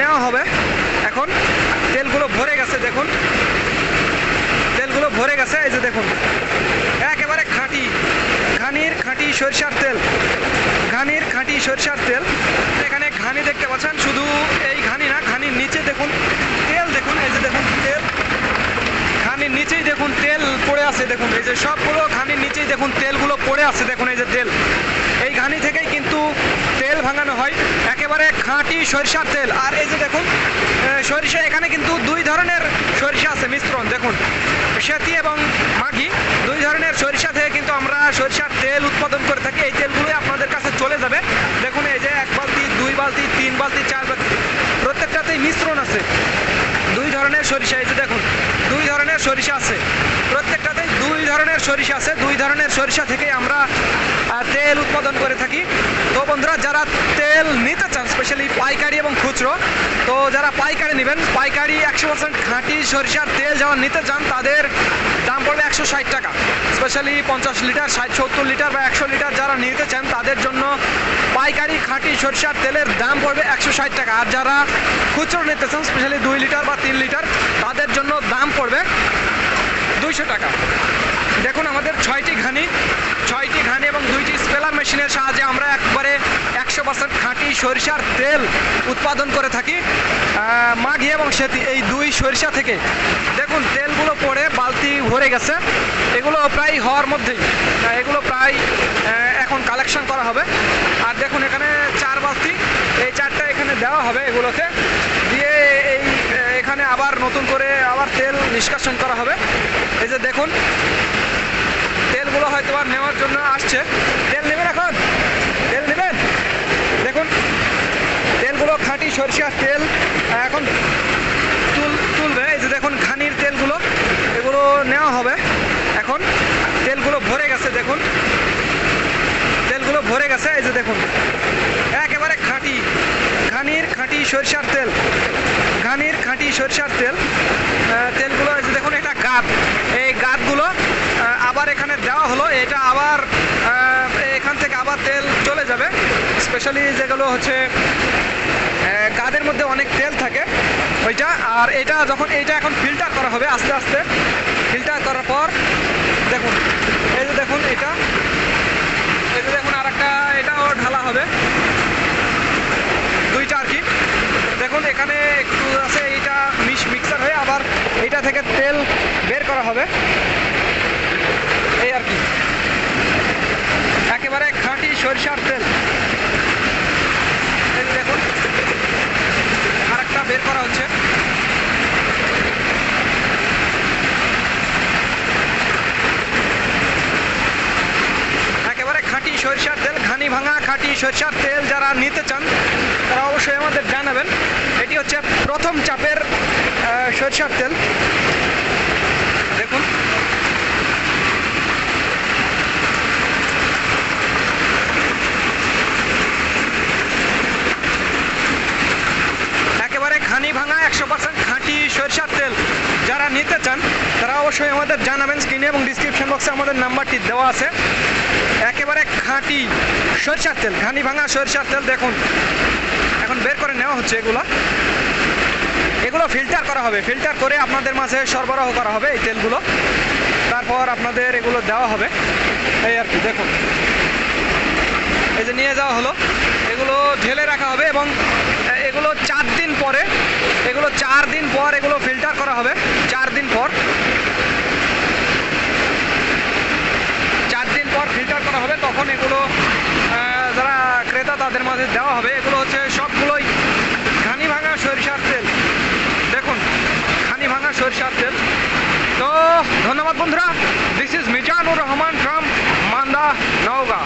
নেওয়া হবে। এখন তেলগুলো ভরে গেছে, দেখুন। তেলগুলো ভরে গেছে, এই যে দেখুন। একেবারে খাঁটি, ঘানির খাঁটি সরিষার তেল। ঘানির খাঁটি সরিষার তেল। এখানে ঘানি দেখতে পাচ্ছেন, শুধু এই ঘানি না, ঘানির নিচে দেখুন, তেল দেখুন, এই যে দেখুন, তেল। ঘানির নিচেই দেখুন, তেল পড়ে আছে, দেখুন, এই যে সবগুলো ঘানির নিচেই দেখুন, তেলগুলো পড়ে আছে, দেখুন, এই যে তেল। এই ঘানি তেল ভাঙানো হয়। একেবারে খাঁটি সরিষার তেল। আর এই যে দেখুন সরিষা এখানে কিন্তু দুই ধরনের সরিষা আছে, মিশ্রণ। দেখুন, সেতি এবং মাঘি দুই ধরনের সরিষা থেকে কিন্তু আমরা সরিষার তেল উৎপাদন করে থাকি। এই তেলগুলোই আপনাদের কাছে চলে যাবে। দেখুন, এই যে এক বালতি, দুই বালতি, তিন বালতি, চার বালতি, প্রত্যেকটাতেই মিশ্রণ আছে। দুই ধরনের সরিষা, এই যে দেখুন, দুই ধরনের সরিষা আছে। প্রত্যেকটাতেই দুই ধরনের সরিষা আছে। দুই ধরনের সরিষা থেকে আমরা তেল উৎপাদন করে থাকি। বন্ধুরা, যারা তেল নিতে চান স্পেশালি পাইকারি এবং খুচরো, তো যারা পাইকারি নেবেন, পাইকারি একশো পার্সেন্ট খাঁটি সরিষার তেল যারা নিতে চান, তাদের দাম পড়বে একশো ষাট টাকা। স্পেশালি পঞ্চাশ লিটার, ষাট, সত্তর লিটার বা একশো লিটার যারা নিতে চান, তাদের জন্য পাইকারি খাঁটি সরিষার তেলের দাম পড়বে একশো ষাট টাকা। আর যারা খুচরো নিতে চান স্পেশালি দুই লিটার বা তিন লিটার, তাদের জন্য দাম পড়বে দুইশো টাকা। দেখুন, আমাদের ছয়টি ঘানি স্পেলার মেশিনের সাহায্যে আমরা একবারে একশো পার্সেন্ট খাঁটি সরিষার তেল উৎপাদন করে থাকি। মাঘি এবং সেতি এই দুই সরিষা থেকে। দেখুন তেলগুলো পড়ে বালতি ভরে গেছে। এগুলো প্রায় হওয়ার মধ্যেই। আহ, এগুলো প্রায় এখন কালেকশন করা হবে। আর দেখুন এখানে চার বালতি। এই চারটা এখানে দেওয়া হবে এগুলোতে। দিয়ে এই এখানে আবার নতুন করে আবার তেল নিষ্কাশন করা হবে। এই যে দেখুন তেলগুলো হয়তো আর নেওয়ার জন্য আসছে। তেল নেবেন এখন? তেল নেবেন? দেখুন তেলগুলো খাঁটি সরিষার তেল। এখন তুল তুলবে। এই যে দেখুন খানির তেলগুলো এগুলো নেওয়া হবে। এখন তেলগুলো ভরে গেছে দেখুন। তেলগুলো ভরে গেছে এই যে দেখুন। একেবারে খাঁটি। ঘানির খাঁটি সরিষার তেল। ঘানির খাঁটি সরিষার তেল। তেলগুলো এই যে দেখুন এটা গাদ এই গাদগুলো আহ, আবার এখানে দেওয়া হলো, এটা আবার এখান থেকে আবার তেল চলে যাবে। স্পেশালি যেগুলো হচ্ছে গাদের মধ্যে অনেক তেল থাকে, ওইটা। আর এটা যখন এইটা এখন ফিল্টার করা হবে আস্তে আস্তে। ফিল্টার করার পর, দেখুন, এই যে দেখুন এটা। এই যে দেখুন আর একটা এটাও ঢালা হবে। দুইটা আর কি। দেখুন, এখানে একটু আছে, এইটা মিক্সার হয়ে আবার এইটা থেকে তেল বের করা হবে। এই আর কি। একেবারে খাঁটি সরিষার তেল। দেখুন আর একটা বের করা হচ্ছে। একেবারে খাঁটি সরিষার তেল, ঘানি ভাঙা খাঁটি সরিষার তেল যারা নিতে চান, তারা অবশ্যই আমাদের জানাবেন। এটি হচ্ছে প্রথম চাপের সরিষার তেল দেখুন একেবারে ঘানি ভাঙা একশো খাঁটি সরিষার তেল যারা নিতে চান, তারা অবশ্যই আমাদের জানাবেন স্ক্রিনে এবং ডিসক্রিপশন বক্সে আমাদের নাম্বারটি দেওয়া আছে। একেবারে খাঁটি সরিষার তেল, ঘানি ভাঙা সরিষার তেল দেখুন। এখন বের করে নেওয়া হচ্ছে এগুলো। এগুলো ফিল্টার করা হবে। ফিল্টার করে আপনাদের মাঝে সরবরাহ করা হবে এই তেলগুলো। তারপর আপনাদের এগুলো দেওয়া হবে। এই আর কি, দেখুন। এই যে নিয়ে যাওয়া হলো। এগুলো ঢেলে রাখা হবে এবং এগুলো চার দিন পরে এগুলো চার দিন পর এগুলো ফিল্টার করা হবে। চার দিন পর। চার দিন পর ফিল্টার করা হবে, তখন এগুলো যারা ক্রেতা তাদের মাঝে দেওয়া হবে। এগুলো হচ্ছে সবগুলোই ঘানি ভাঙা সরিষার তেল। দেখুন, ঘানি ভাঙা সরিষার তেল। তো, ধন্যবাদ বন্ধুরা। This is Mizanur Rahman from Manda, Naogaon.